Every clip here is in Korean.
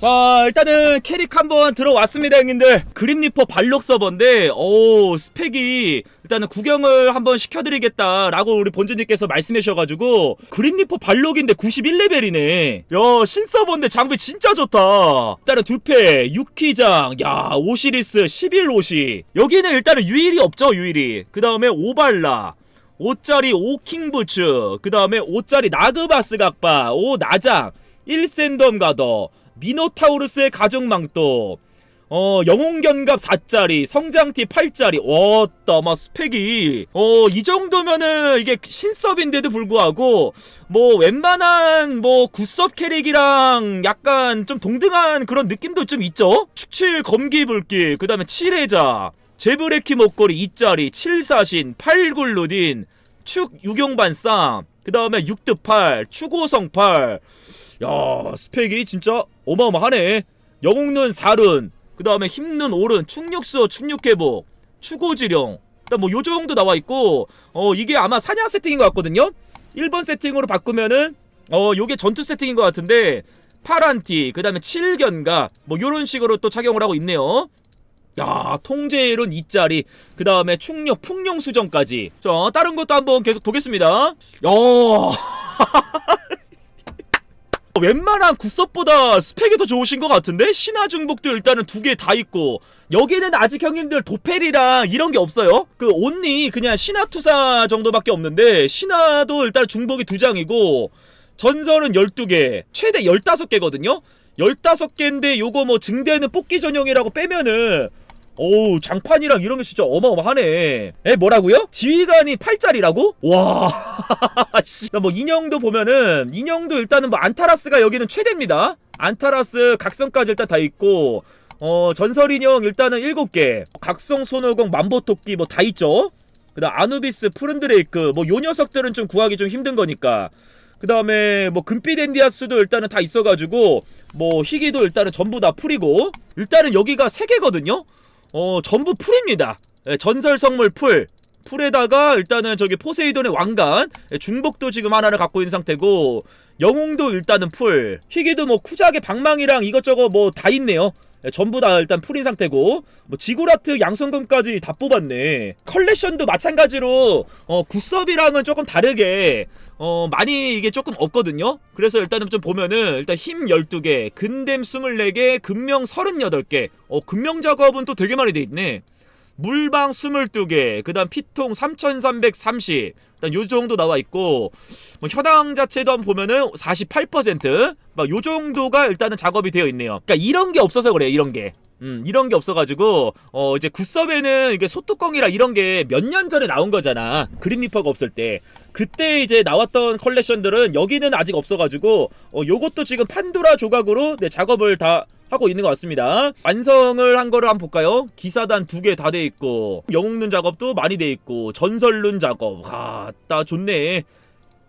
자 일단은 캐릭 한번 들어왔습니다 형님들. 그림리퍼 발록 서버인데 오 스펙이 일단은 구경을 한번 시켜드리겠다라고 우리 본주님께서 말씀해 주셔가지고 그림리퍼 발록인데 91레벨이네. 야 신서버인데 장비 진짜 좋다. 일단은 두패 유키장 야 오시리스 11옷이 여기는 일단은 유일이 없죠 유일이. 그 다음에 오발라 5짜리 오킹부츠 그 다음에 5짜리 나그바스 각바 오 나장 1샌덤 가더 미노타우루스의 가족망토. 어 영웅견갑 4짜리 성장티 8짜리. 어따마 스펙이. 어 이 정도면은 이게 신섭인데도 불구하고 뭐 웬만한 뭐 굿섭 캐릭이랑 약간 좀 동등한 그런 느낌도 좀 있죠? 축칠 검기불길 그 다음에 칠해자 제브레키 목걸이 2짜리 7사신 8굴루딘 축 유경반쌍 그 다음에 6드8 추고성 8 야 스펙이 진짜 어마어마하네. 영웅눈 4룬 그 다음에 힘눈 5룬 충육수 충육회복 추고지령. 일단 뭐 요정도 나와있고 어 이게 아마 사냥 세팅인 것 같거든요? 1번 세팅으로 바꾸면은 어 요게 전투 세팅인 것 같은데 파란티 그 다음에 7견가 뭐 요런 식으로 또 착용을 하고 있네요. 야 통제론 2짜리 그 다음에 충력 풍룡 수정까지. 자 다른 것도 한번 계속 보겠습니다. 야 웬만한 굿섭보다 스펙이 더 좋으신 것 같은데? 신화 중복도 일단은 두 개 다 있고 여기는 아직 형님들 도펠이랑 이런 게 없어요. 그 온리 그냥 신화 투사 정도밖에 없는데 신화도 일단 중복이 두 장이고 전설은 12개 최대 15개거든요? 15개인데 요거 뭐 증대는 뽑기 전용이라고 빼면은 어우 장판이랑 이런 게 진짜 어마어마하네. 에 뭐라고요? 지휘관이 8짜리라고? 와 뭐 인형도 보면은 인형도 일단은 뭐 안타라스가 여기는 최대입니다. 안타라스 각성까지 일단 다 있고 어 전설 인형 일단은 7개. 각성 손오공 만보토끼 뭐 다 있죠? 그 다음 아누비스 푸른드레이크 뭐 요 녀석들은 좀 구하기 좀 힘든 거니까. 그 다음에 뭐 금빛 앤디아스도 일단은 다 있어가지고 뭐 희귀도 일단은 전부 다 풀이고 일단은 여기가 3개거든요 어 전부 풀입니다. 예, 전설 성물 풀. 풀에다가 일단은 저기 포세이돈의 왕관. 예, 중복도 지금 하나를 갖고 있는 상태고 영웅도 일단은 풀. 희귀도 뭐 쿠작의 방망이랑 이것저것 뭐 다 있네요. 예, 전부 다 일단 풀인 상태고 뭐 지구라트 양성금까지 다 뽑았네. 컬렉션도 마찬가지로 어 굿섭이랑은 조금 다르게 어 많이 이게 조금 없거든요? 그래서 일단은 좀 보면은 일단 힘 12개 근댐 24개 금명 38개. 어 금명 작업은 또 되게 많이 돼 있네 물방 22개, 그 다음 피통 3330, 일단 요 정도 나와 있고, 뭐 현황 자체도 한번 보면은 48%, 막 요 정도가 일단은 작업이 되어 있네요. 그러니까 이런 게 없어서 그래요, 이런 게. 음, 이런 게 없어가지고, 어, 이제 굿섭에는 이게 소뚜껑이라 이런 게 몇 년 전에 나온 거잖아. 그린리퍼가 없을 때. 그때 이제 나왔던 컬렉션들은 여기는 아직 없어가지고, 어, 요것도 지금 판도라 조각으로 네, 작업을 다 하고 있는 것 같습니다. 완성을 한 거를 한번 볼까요? 기사단 두 개 다 돼 있고, 영웅눈 작업도 많이 돼 있고, 전설눈 작업. 아, 따 좋네.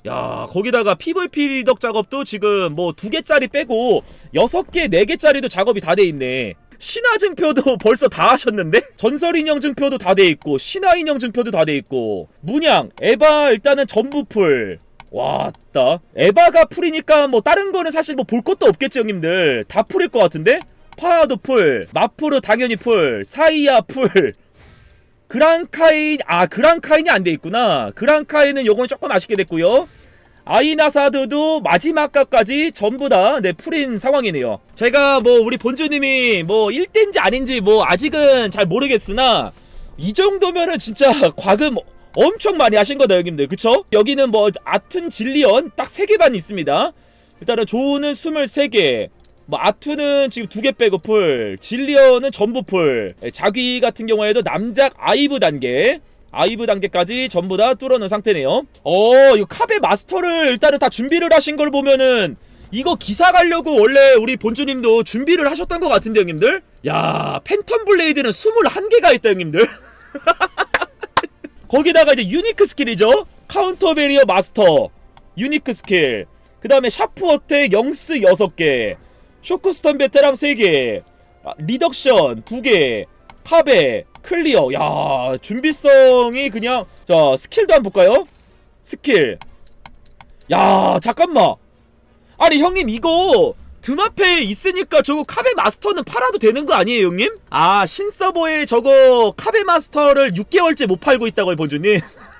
야, 거기다가 PVP 리덕 작업도 지금 뭐 두 개짜리 빼고 여섯 개, 네 개짜리도 작업이 다 돼 있네. 신화 증표도 벌써 다 하셨는데? 전설 인형 증표도 다 돼 있고, 신화 인형 증표도 다 돼 있고, 문양, 에바 일단은 전부 풀. 왔다. 에바가 풀이니까 뭐 다른 거는 사실 뭐 볼 것도 없겠지 형님들. 다 풀일 것 같은데? 파도 풀, 마프르 당연히 풀, 사이야 풀. 그랑카인 아 그랑카인이 안 돼 있구나. 그랑카인은 요건 조금 아쉽게 됐고요. 아이나사드도 마지막 각까지 전부 다 네, 풀인 상황이네요. 제가 뭐 우리 본주님이 뭐 1대인지 아닌지 뭐 아직은 잘 모르겠으나 이 정도면은 진짜 과금 엄청 많이 하신 거다 형님들 그쵸? 여기는 뭐 아툰 질리언 딱 3개 반 있습니다. 일단은 조우는 23개 뭐 아투는 지금 두 개 빼고 풀 질리언은 전부 풀 예, 자귀 같은 경우에도 남작 아이브 단계 아이브 단계까지 전부 다 뚫어놓은 상태네요. 어 이거 카베 마스터를 일단은 다 준비를 하신 걸 보면은 이거 기사 가려고 원래 우리 본주님도 준비를 하셨던 것 같은데 형님들? 야 팬텀 블레이드는 21개가 있다 형님들. 거기다가 이제 유니크 스킬이죠? 카운터 베리어 마스터 유니크 스킬 그 다음에 샤프 어택 영스 6개 쇼크스턴 베테랑 3개 아, 리덕션 2개 카베 클리어. 야 준비성이 그냥 자 스킬도 한번 볼까요? 스킬. 야 잠깐만. 아니 형님 이거 등 앞에 있으니까 저거 카베 마스터는 팔아도 되는 거 아니에요 형님? 아 신서버에 저거 카베 마스터를 6개월째 못 팔고 있다고요 본주님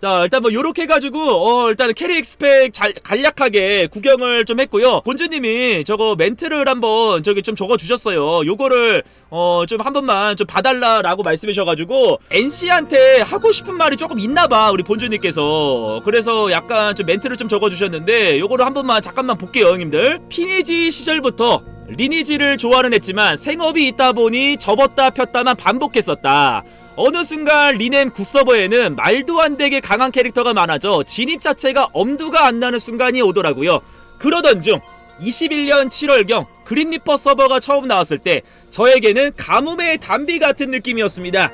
자 일단 뭐 요렇게 해가지고 어 일단 캐리 익스펙 잘 간략하게 구경을 좀 했고요. 본주님이 저거 멘트를 한번 저기 좀 적어주셨어요. 요거를 어 좀 한 번만 좀 봐달라라고 말씀해주셔가지고 NC한테 하고 싶은 말이 조금 있나봐 우리 본주님께서. 그래서 약간 좀 멘트를 좀 적어주셨는데 요거를 한 번만 잠깐만 볼게요 형님들. 피니지 시절부터 리니지를 좋아는 했지만 생업이 있다 보니 접었다 폈다만 반복했었다 어느 순간 리넴 굿서버에는 말도 안 되게 강한 캐릭터가 많아져 진입 자체가 엄두가 안 나는 순간이 오더라고요. 그러던 중 21년 7월경 그린리퍼 서버가 처음 나왔을 때 저에게는 가뭄의 단비 같은 느낌이었습니다.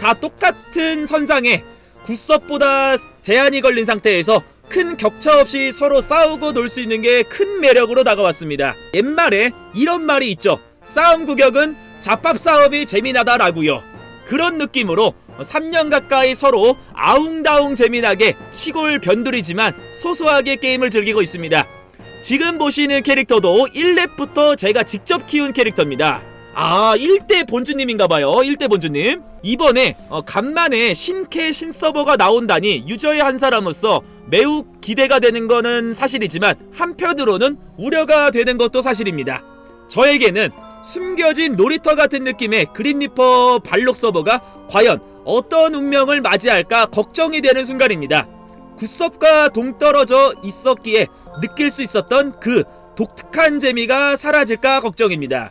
다 똑같은 선상에 굿섭보다 제한이 걸린 상태에서 큰 격차 없이 서로 싸우고 놀 수 있는 게 큰 매력으로 다가왔습니다. 옛말에 이런 말이 있죠. 싸움 구경은 잡밥 싸움이 재미나다라고요. 그런 느낌으로 3년 가까이 서로 아웅다웅 재미나게 시골 변두리지만 소소하게 게임을 즐기고 있습니다. 지금 보시는 캐릭터도 1렙부터 제가 직접 키운 캐릭터입니다. 아, 1대 본주님인가봐요. 1대 본주님. 이번에 어, 간만에 신캐 신서버가 나온다니 유저의 한 사람으로서 매우 기대가 되는 거는 사실이지만 한편으로는 우려가 되는 것도 사실입니다. 저에게는 숨겨진 놀이터 같은 느낌의 그린리퍼 발록 서버가 과연 어떤 운명을 맞이할까 걱정이 되는 순간입니다. 굿섭과 동떨어져 있었기에 느낄 수 있었던 그 독특한 재미가 사라질까 걱정입니다.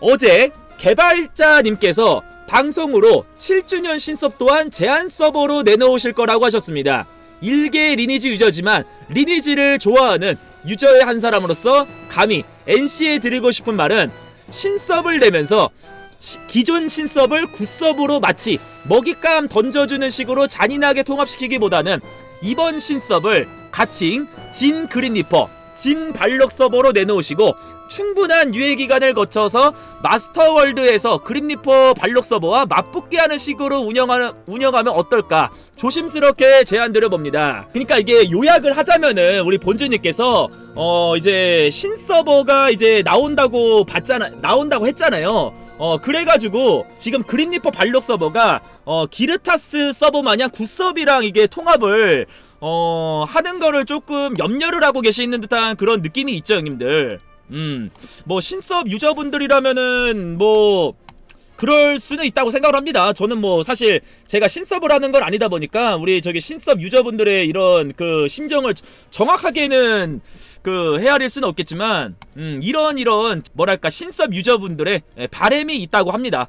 어제 개발자님께서 방송으로 7주년 신섭 또한 제한 서버로 내놓으실 거라고 하셨습니다. 일개 리니지 유저지만 리니지를 좋아하는 유저의 한 사람으로서 감히 NC에 드리고 싶은 말은 신섭을 내면서 시- 기존 신섭을 굿섭으로 마치 먹잇감 던져주는 식으로 잔인하게 통합시키기보다는 이번 신섭을 가칭 진 그린리퍼 진 발록 서버로 내놓으시고 충분한 유예 기간을 거쳐서 마스터 월드에서 그린리퍼 발록 서버와 맞붙게 하는 식으로 운영하는 운영하면 어떨까 조심스럽게 제안드려 봅니다. 그러니까 이게 요약을 하자면은 우리 본주님께서 어 이제 신 서버가 이제 나온다고 봤잖아 나온다고 했잖아요. 어 그래가지고 지금 그린리퍼 발록 서버가 어 기르타스 서버 마냥 굿섭이랑 이게 통합을 어 하는 거를 조금 염려를 하고 계시는 듯한 그런 느낌이 있죠 형님들. 음, 뭐 신섭 유저분들이라면은 뭐 그럴 수는 있다고 생각을 합니다. 저는 뭐 사실 제가 신섭을 하는 건 아니다 보니까 우리 저기 신섭 유저분들의 이런 그 심정을 정확하게는 그 헤아릴 수는 없겠지만 음, 이런 이런 뭐랄까 신섭 유저분들의 예, 바램이 있다고 합니다.